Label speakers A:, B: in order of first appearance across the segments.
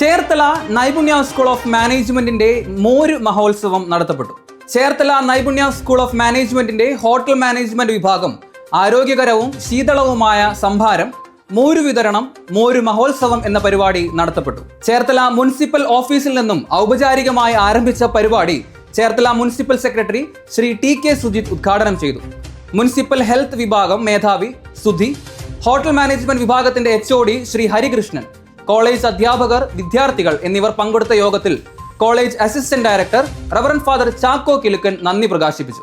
A: Cherthala Naipunya school of മാനേജ്മെന്റിന്റെ മോര് മഹോത്സവം നടത്തപ്പെട്ടു. ചേർത്തല നൈപുണ്യ സ്കൂൾ ഓഫ് മാനേജ്മെന്റിന്റെ ഹോട്ടൽ മാനേജ്മെന്റ് വിഭാഗം ആരോഗ്യകരവും ശീതളവുമായ സംഭാരം മോര് വിതരണം മോര് മഹോത്സവം എന്ന പരിപാടി നടത്തപ്പെട്ടു. ചേർത്തല മുനിസിപ്പൽ ഓഫീസിൽ നിന്നും ഔപചാരികമായി ആരംഭിച്ച പരിപാടി Cherthala municipal secretary Shri T K Sujith ഉദ്ഘാടനം ചെയ്തു. മുനിസിപ്പൽ ഹെൽത്ത് വിഭാഗം മേധാവി സുധി ഹോട്ടൽ മാനേജ്മെന്റ് വിഭാഗത്തിന്റെ എച്ച് ശ്രീ ഹരികൃഷ്ണൻ കോളേജ് അധ്യാപകർ വിദ്യാർത്ഥികൾ എന്നിവർ പങ്കെടുത്ത യോഗത്തിൽ college assistant director reverend father Chacko Kilukkan നന്ദി പ്രകാശിപ്പിച്ചു.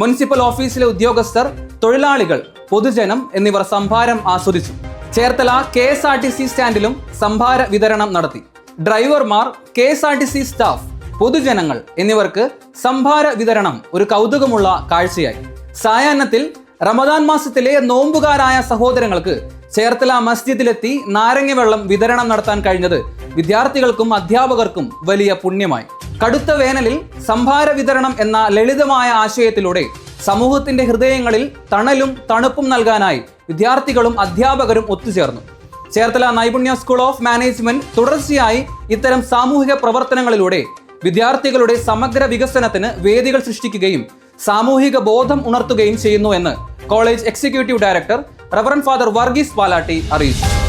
A: മുനിസിപ്പൽ ഓഫീസിലെ ഉദ്യോഗസ്ഥർ തൊഴിലാളികൾ പൊതുജനം എന്നിവർ സംഭാരം ആസ്വദിച്ചു. Cherthala K S R T C സ്റ്റാൻഡിലും സംഭാര വിതരണം നടത്തി. ഡ്രൈവർമാർ K S R T C staff പൊതുജനങ്ങൾ എന്നിവർക്ക് സംഭാര വിതരണം ഒരു കൗതുകമുള്ള കാഴ്ചയായി. സായാഹ്നത്തിൽ റമദാൻ മാസത്തിലെ നോമ്പുകാരായ സഹോദരങ്ങൾക്ക് ചേർത്തല മസ്ജിദിലെത്തി നാരങ്ങവെള്ളം വിതരണം നടത്താൻ കഴിഞ്ഞത് വിദ്യാർത്ഥികൾക്കും അധ്യാപകർക്കും വലിയ പുണ്യമായി. കടുത്ത വേനലിൽ സംഭാര വിതരണം എന്ന ലളിതമായ ആശയത്തിലൂടെ സമൂഹത്തിന്റെ ഹൃദയങ്ങളിൽ തണലും തണുപ്പും നൽകാനായി വിദ്യാർത്ഥികളും അധ്യാപകരും ഒത്തുചേർന്നു. Cherthala Naipunya school of management തുടർച്ചയായി ഇത്തരം സാമൂഹിക പ്രവർത്തനങ്ങളിലൂടെ വിദ്യാർത്ഥികളുടെ സമഗ്ര വികസനത്തിന് വേദികൾ സൃഷ്ടിക്കുകയും സാമൂഹിക ബോധം ഉണർത്തുകയും ചെയ്യുന്നു എന്ന് college executive director reverend father Varghese Palatty അറിയിച്ചു.